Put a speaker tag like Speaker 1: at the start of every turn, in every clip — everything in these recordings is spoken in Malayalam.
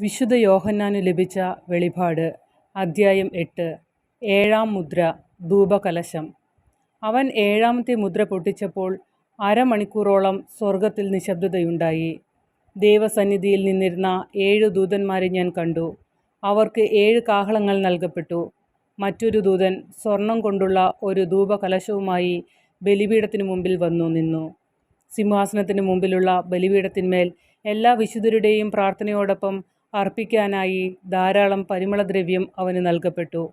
Speaker 1: വിശുദ്ധ യോഹന്നാനു ലഭിച്ച വെളിപാട് അദ്ധ്യായം എട്ട് ഏഴാം മുദ്ര ധൂപകലശം. അവൻ ഏഴാമത്തെ മുദ്ര പൊട്ടിച്ചപ്പോൾ അരമണിക്കൂറോളം സ്വർഗത്തിൽ നിശബ്ദതയുണ്ടായി. ദൈവസന്നിധിയിൽ നിന്നിരുന്ന ഏഴ് ദൂതന്മാരെ ഞാൻ കണ്ടു. അവർക്ക് ഏഴ് കാഹളങ്ങൾ നൽകപ്പെട്ടു. മറ്റൊരു ദൂതൻ സ്വർണം കൊണ്ടുള്ള ഒരു ധൂപകലശവുമായി ബലിപീഠത്തിനു മുമ്പിൽ വന്നു നിന്നു. സിംഹാസനത്തിന് മുമ്പിലുള്ള ബലിപീഠത്തിന്മേൽ എല്ലാ വിശുദ്ധരുടെയും പ്രാർത്ഥനയോടൊപ്പം അർപ്പിക്കാനായി ധാരാളം പരിമളദ്രവ്യം അവന് നൽകപ്പെട്ടു.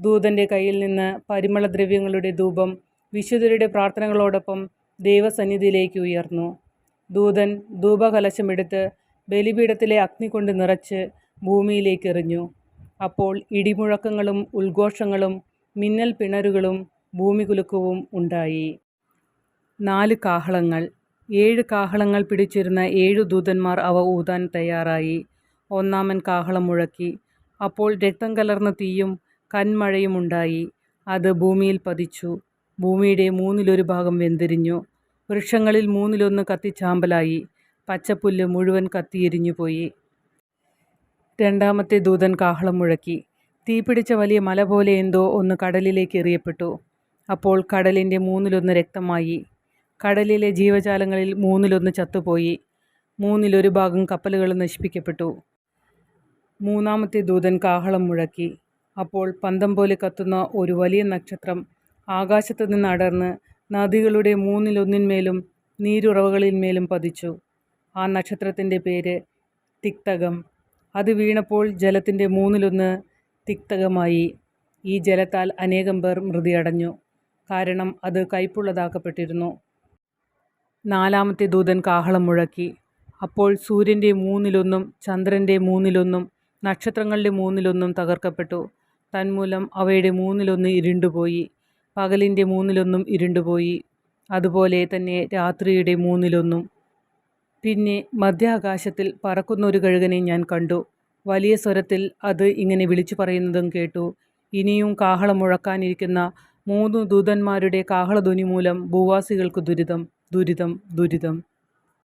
Speaker 1: ദൂതന്റെ കയ്യിൽ നിന്ന് പരിമളദ്രവ്യങ്ങളുടെ ധൂപം വിശുദ്ധരുടെ പ്രാർത്ഥനകളോടൊപ്പം ദൈവസന്നിധിയിലേക്ക് ഉയർന്നു. ദൂതൻ ധൂപകലശമെടുത്ത് ബലിപീഠത്തിലെ അഗ്നി കൊണ്ട് നിറച്ച് ഭൂമിയിലേക്ക് എറിഞ്ഞു. അപ്പോൾ ഇടിമുഴക്കങ്ങളും ഉദ്ഘോഷങ്ങളും മിന്നൽ പിണരുകളും ഭൂമികുലുക്കവും ഉണ്ടായി. നാല് കാഹളങ്ങൾ. ഏഴ് കാഹളങ്ങൾ പിടിച്ചിരുന്ന ഏഴു ദൂതന്മാർ അവ ഊതാൻ തയ്യാറായി. ഒന്നാമൻ കാഹളം മുഴക്കി. അപ്പോൾ രക്തം കലർന്ന തീയും കന്മഴയും ഉണ്ടായി. അത് ഭൂമിയിൽ പതിച്ചു. ഭൂമിയുടെ മൂന്നിലൊരു ഭാഗം വെന്തിരിഞ്ഞു. വൃക്ഷങ്ങളിൽ മൂന്നിലൊന്ന് കത്തിച്ചാമ്പലായി. പച്ചപ്പുല്ല് മുഴുവൻ കത്തിയെരിഞ്ഞുപോയി രണ്ടാമത്തെ ദൂതൻ കാഹളം മുഴക്കി. തീപിടിച്ച വലിയ മല പോലെ എന്തോ ഒന്ന് കടലിലേക്ക് എറിയപ്പെട്ടു. അപ്പോൾ കടലിന്റെ മൂന്നിലൊന്ന് രക്തമായി. കടലിലെ ജീവജാലങ്ങളിൽ മൂന്നിലൊന്ന് ചത്തുപോയി. മൂന്നിലൊരു ഭാഗം കപ്പലുകൾ നശിപ്പിക്കപ്പെട്ടു. മൂന്നാമത്തെ ദൂതൻ കാഹളം മുഴക്കി. അപ്പോൾ പന്തം പോലെ കത്തുന്ന ഒരു വലിയ നക്ഷത്രം ആകാശത്തു നിന്ന് അടർന്ന് നദികളുടെ മൂന്നിലൊന്നിന്മേലും നീരുറവകളിന്മേലും പതിച്ചു. ആ നക്ഷത്രത്തിന്റെ പേര് തിക്തകം. അത് വീണപ്പോൾ ജലത്തിന്റെ മൂന്നിലൊന്ന് തിക്തകമായി. ഈ ജലത്താൽ അനേകം പേർ മൃതിയടഞ്ഞു. കാരണം അത് കയ്പുള്ളതാക്കപ്പെട്ടിരുന്നു. നാലാമത്തെ ദൂതൻ കാഹളം മുഴക്കി. അപ്പോൾ സൂര്യന്റെ മൂന്നിലൊന്നും ചന്ദ്രന്റെ മൂന്നിലൊന്നും നക്ഷത്രങ്ങളുടെ മൂന്നിലൊന്നും തകർക്കപ്പെട്ടു. തന്മൂലം അവയുടെ മൂന്നിലൊന്ന് ഇരുണ്ടുപോയി. പകലിന്റെ മൂന്നിലൊന്നും ഇരുണ്ടുപോയി. അതുപോലെ തന്നെ രാത്രിയുടെ മൂന്നിലൊന്നും. പിന്നെ മധ്യാകാശത്തിൽ പറക്കുന്ന ഒരു കഴുകനെ ഞാൻ കണ്ടു. വലിയ സ്വരത്തിൽ അത് ഇങ്ങനെ വിളിച്ചു പറയുന്നതും കേട്ടു. ഇനിയും കാഹളം മുഴക്കാനിരിക്കുന്ന മൂന്ന് ദൂതന്മാരുടെ കാഹളധ്വനി മൂലം ഭൂവാസികൾക്ക് ദുരിതം ദുരിതം ദുരിതം.